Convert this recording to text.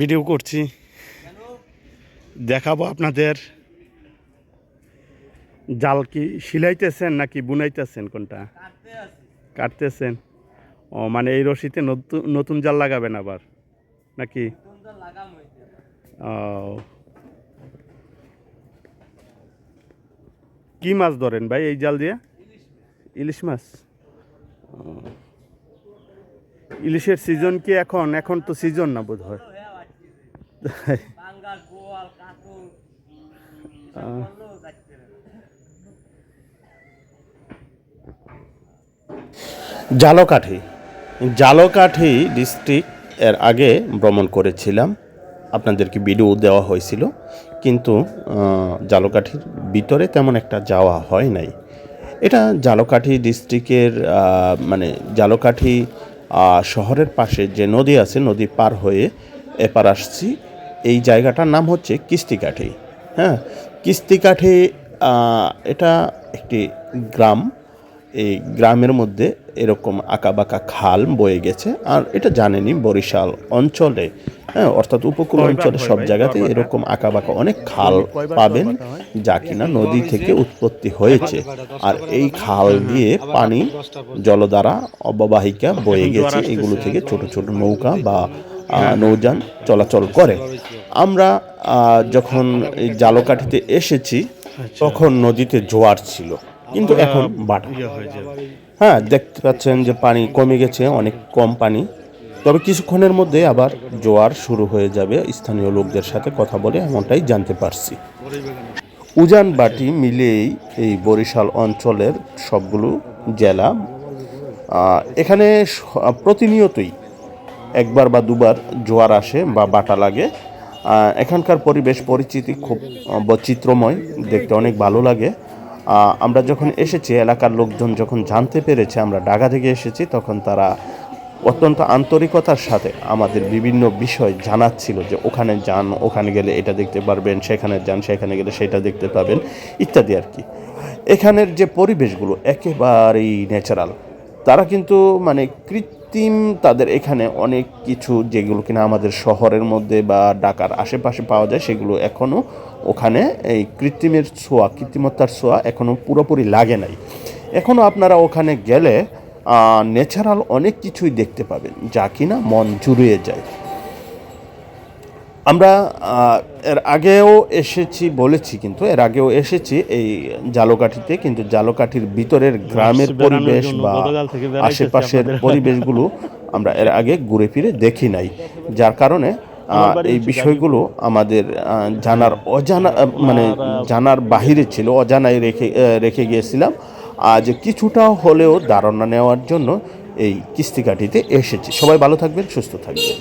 Video করছি। দেখাবো আপনাদের। জাল কি সিলাইতেছেন নাকি বুনাইতেছেন কোনটা? কাটতেছেন। ও মানে এই রশিতে নতুন নতুন জাল লাগাবেন আবার? নাকি? ও। কি মাছ ধরেন ভাই এই জাল দিয়ে? ইলিশ মাছ। ও। ইলিশের সিজন কি এখন? এখন তো সিজন না বোধ হয় জালকাঠি। জালকাঠি ডিস্ট্রিক্ট এর আগে ভ্রমণ করেছিলাম। আপনাদেরকে ভিডিও দেওয়া হয়েছিল? কিন্তু জালকাঠির ভিতরে তেমন একটা যাওয়া হয় নাই। এটা জালকাঠি ডিস্ট্রিক্টের মানে জালকাঠি শহরের পাশে যে নদী আছে, নদী পার হয়ে এপার আসছি। এই জায়গাটার নাম হচ্ছে কিস্তিকাঠি। হ্যাঁ কিস্তিকাঠি এটা একটি গ্রাম। এই গ্রামের মধ্যে এরকম আঁকাবাঁকা খাল বয়ে গেছে। আর এটা জানেনই বরিশাল অঞ্চলে। হ্যাঁ অর্থাৎ উপকূল অঞ্চলে সব জায়গাতে এরকম আঁকাবাঁকা অনেক খাল পাবেন যা কিনা নদী থেকে উৎপত্তি হয়েছে। আর এই খাল দিয়ে পানি জলদ্বারা অববাহিকা বয়ে গেছে। এগুলো থেকে ছোট ছোট নৌকা বা নৌযান চলাচল করে। আমরা যখন এই জালকাঠিতে এসেছি তখন নদীতে জোয়ার ছিল। কিন্তু এখন বাটা। হ্যাঁ দেখতে পাচ্ছেন যে পানি কমে গেছে অনেক কম পানি। তবে কিছুক্ষণের মধ্যে আবার জোয়ার শুরু হয়ে যাবে। স্থানীয় লোকদের সাথে কথা বলে এমনটাই জানতে পারছি। উজান বাটি মিলেই এই বরিশাল অঞ্চলের সবগুলো জেলা এখানে প্রতিনিয়তই একবার বা দুবার জোয়ার আসে বা বাটা লাগে। এখানকার পরিবেশ পরিচিতি খুব বৈচিত্র্যময় দেখতে অনেক ভালো লাগে। আমরা যখন এসেছি, এলাকার লোকজন যখন জানতে পেরেছে, আমরা ডাগা থেকে এসেছি, তখন তারা অত্যন্ত আন্তরিকতার সাথে আমাদের বিভিন্ন বিষয় জানাচ্ছিল যে ওখানে যান, ওখানে গেলে এটা দেখতে পারবেন, সেখানে যান, সেখানে গেলে সেটা দেখতে পাবেন, ইত্যাদি আর কি। এখানের যে পরিবেশগুলো একেবারেই ন্যাচারাল তারা কিন্তু মানে কৃত্রিম তাদের এখানে অনেক কিছু যেগুলো কিনা আমাদের শহরের মধ্যে বা ডাকার আশেপাশে পাওয়া যায়, সেগুলো এখনও ওখানে এই কৃত্রিমের ছোঁয়া, কৃত্রিমতার ছোঁয়া এখনও পুরোপুরি লাগে নাই। এখনও আপনারা ওখানে গেলে ন্যাচারাল অনেক কিছুই দেখতে পাবেন, যা কিনা মন জুড়িয়ে যায়। আমরা এর আগেও এসেছি বলেছি কিন্তু এর আগেও এসেছি এই জালকাঠিতে কিন্তু জালকাঠির ভিতরের গ্রামের পরিবেশ বা আশেপাশের পরিবেশগুলো আমরা এর আগে ঘুরে ফিরে দেখি নাই। যার কারণে এই বিষয়গুলো আমাদের জানার অজানা মানে জানার বাহিরে ছিল অজানায় রেখে রেখে গিয়েছিলাম। আজ কিছুটা হলেও ধারণা নেওয়ার জন্য এই কিস্তিকাঠিতে এসেছি। সবাই ভালো থাকবেন সুস্থ থাকবেন।